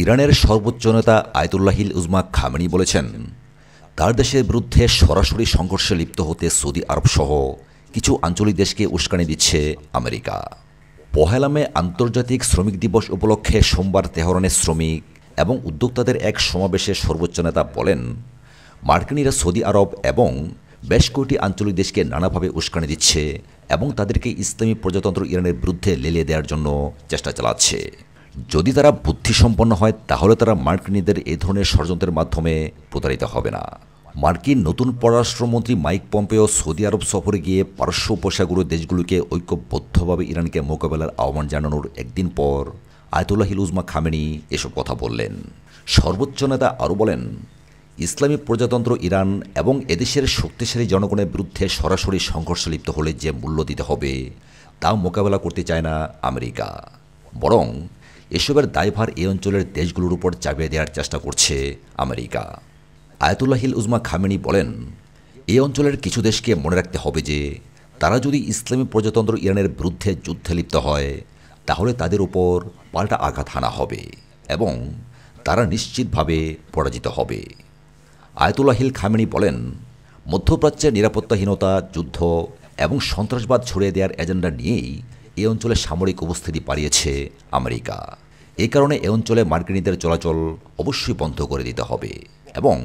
ইরানের সর্বোচ্চ নেতা আয়তুল্লাহিল উজমা খামেনি বলেছেন, তার দেশের বিরুদ্ধে সরাসরি সংঘর্ষে লিপ্ত হতে সৌদি আরব সহ কিছু আঞ্চলিক দেশকে উস্কানি দিচ্ছে আমেরিকা। পহেলা মে আন্তর্জাতিক শ্রমিক দিবস উপলক্ষে সোমবার তেহরানের শ্রমিক এবং উদ্যোক্তাদের এক সমাবেশে সর্বোচ্চ নেতা বলেন, মার্কিনীরা সৌদি আরব এবং বেশ কয়েকটি আঞ্চলিক দেশকে নানাভাবে উস্কানি দিচ্ছে এবং তাদেরকে ইসলামী প্রজাতন্ত্র ইরানের বিরুদ্ধে লেলিয়ে দেওয়ার জন্য চেষ্টা চালাচ্ছে। যদি তারা বুদ্ধিসম্পন্ন হয়, তাহলে তারা মার্কিনীদের এই ধরনের ষড়যন্ত্রের মাধ্যমে প্রতারিত হবে না। মার্কিন নতুন পররাষ্ট্রমন্ত্রী মাইক পম্পেও সৌদি আরব সফরে গিয়ে পারস্য উপসাগরীয় দেশগুলোকে ঐক্যবদ্ধভাবে ইরানকে মোকাবেলার আহ্বান জানানোর একদিন পর আয়তুল্লাহ হিলুজমা খামেনি এসব কথা বললেন। সর্বোচ্চ নেতা আরও বলেন, ইসলামী প্রজাতন্ত্র ইরান এবং এদেশের শক্তিশালী জনগণের বিরুদ্ধে সরাসরি সংঘর্ষে লিপ্ত হলে যে মূল্য দিতে হবে, তা মোকাবেলা করতে চায় না আমেরিকা। বরং এসবের দায়ভার এই অঞ্চলের দেশগুলোর উপর চাপিয়ে দেওয়ার চেষ্টা করছে আমেরিকা। আয়াতুল্লাহিল উজমা খামেনি বলেন এই অঞ্চলের কিছু দেশকে মনে রাখতে হবে যে, তারা যদি ইসলামী প্রজাতন্ত্র ইরানের বিরুদ্ধে যুদ্ধে লিপ্ত হয়, তাহলে তাদের উপর পাল্টা আঘাত হানা হবে এবং তারা নিশ্চিতভাবে পরাজিত হবে। আয়তুল্লাহিল খামেনি বলেন, মধ্যপ্রাচ্যের নিরাপত্তাহীনতা, যুদ্ধ এবং সন্ত্রাসবাদ ছড়িয়ে দেওয়ার এজেন্ডা নিয়েই এই অঞ্চলে সামরিক উপস্থিতি বাড়িয়েছে আমেরিকা। এ কারণে এ অঞ্চলে মার্কিনীদের চলাচল অবশ্যই বন্ধ করে দিতে হবে এবং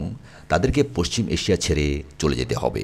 তাদেরকে পশ্চিম এশিয়া ছেড়ে চলে যেতে হবে।